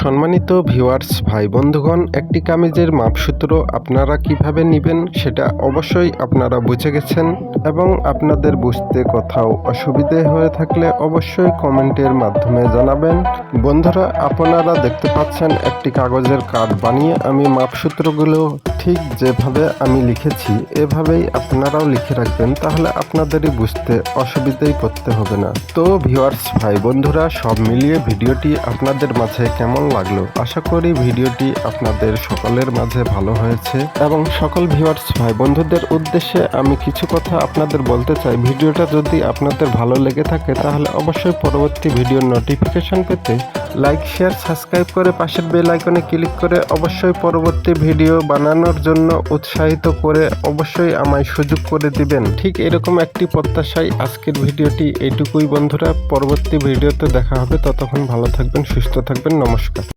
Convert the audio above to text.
সম্মানিত ভিউয়ার্স ভাই বন্ধুগণ, একটি কামিজের মাপসূত্র আপনারা কীভাবে নেবেন সেটা অবশ্যই আপনারা বুঝে গেছেন এবং আপনাদের বুঝতে কোথাও অসুবিধে হয়ে থাকলে অবশ্যই কমেন্টের মাধ্যমে জানাবেন। বন্ধুরা, আপনারা দেখতে পাচ্ছেন একটি কাগজের কার্ড বানিয়ে আমি মাপসূত্রগুলো ঠিক যেভাবে আমি লিখেছি, এভাবেই আপনারাও লিখে রাখবেন, তাহলে আপনাদেরই বুঝতে অসুবিধেই করতে হবে না। তো ভিউয়ার্স ভাই বন্ধুরা, সব মিলিয়ে ভিডিওটি আপনাদের মাঝে কেমন লাগল? আশা করি ভিডিওটি আপনাদের সকলের মাঝে ভালো হয়েছে। এবং সকল ভিউয়ার্স ভাই বন্ধুদের উদ্দেশ্যে আমি কিছু কথা আপনাদের বলতে চাই। ভিডিওটা যদি আপনাদের ভালো লেগে থাকে, তাহলে অবশ্যই পরবর্তী ভিডিওর নোটিফিকেশন পেতে লাইক শেয়ার সাবস্ক্রাইব করে পাশের বেল আইকনে ক্লিক করে অবশ্যই পরবর্তী ভিডিও বানানোর জন্য উৎসাহিত করে অবশ্যই আমায় সুযোগ করে দিবেন। ঠিক এরকম একটি প্রত্যাশায় আজকের ভিডিওটি এইটুকুই বন্ধুরা। পরবর্তী ভিডিওতে দেখা হবে। ততক্ষণ ভালো থাকবেন, সুস্থ থাকবেন। নমস্কার।